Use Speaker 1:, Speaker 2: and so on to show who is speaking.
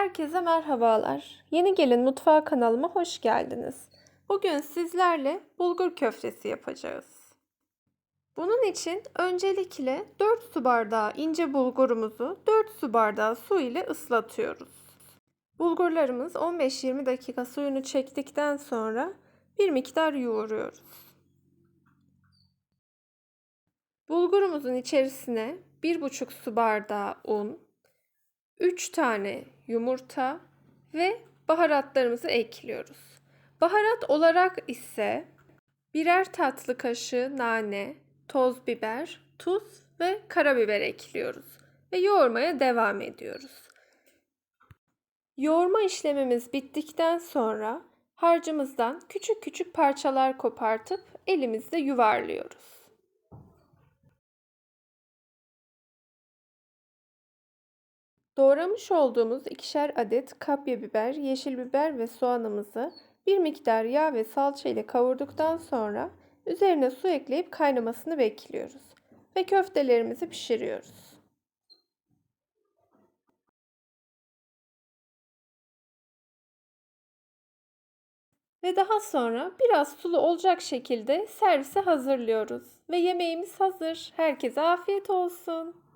Speaker 1: Herkese merhabalar. Yeni gelin mutfağı kanalıma hoş geldiniz. Bugün sizlerle bulgur köftesi yapacağız. Bunun için öncelikle 4 su bardağı ince bulgurumuzu 4 su bardağı su ile ıslatıyoruz. Bulgurlarımız 15-20 dakika suyunu çektikten sonra bir miktar yoğuruyoruz. Bulgurumuzun içerisine 1,5 su bardağı un, 3 tane yumurta ve baharatlarımızı ekliyoruz. Baharat olarak ise birer tatlı kaşığı nane, toz biber, tuz ve karabiber ekliyoruz ve yoğurmaya devam ediyoruz. Yoğurma işlemimiz bittikten sonra harcımızdan küçük küçük parçalar kopartıp elimizde yuvarlıyoruz. Doğramış olduğumuz ikişer adet kapya biber, yeşil biber ve soğanımızı bir miktar yağ ve salça ile kavurduktan sonra üzerine su ekleyip kaynamasını bekliyoruz ve köftelerimizi pişiriyoruz. Ve daha sonra biraz sulu olacak şekilde servise hazırlıyoruz. Ve yemeğimiz hazır. Herkese afiyet olsun.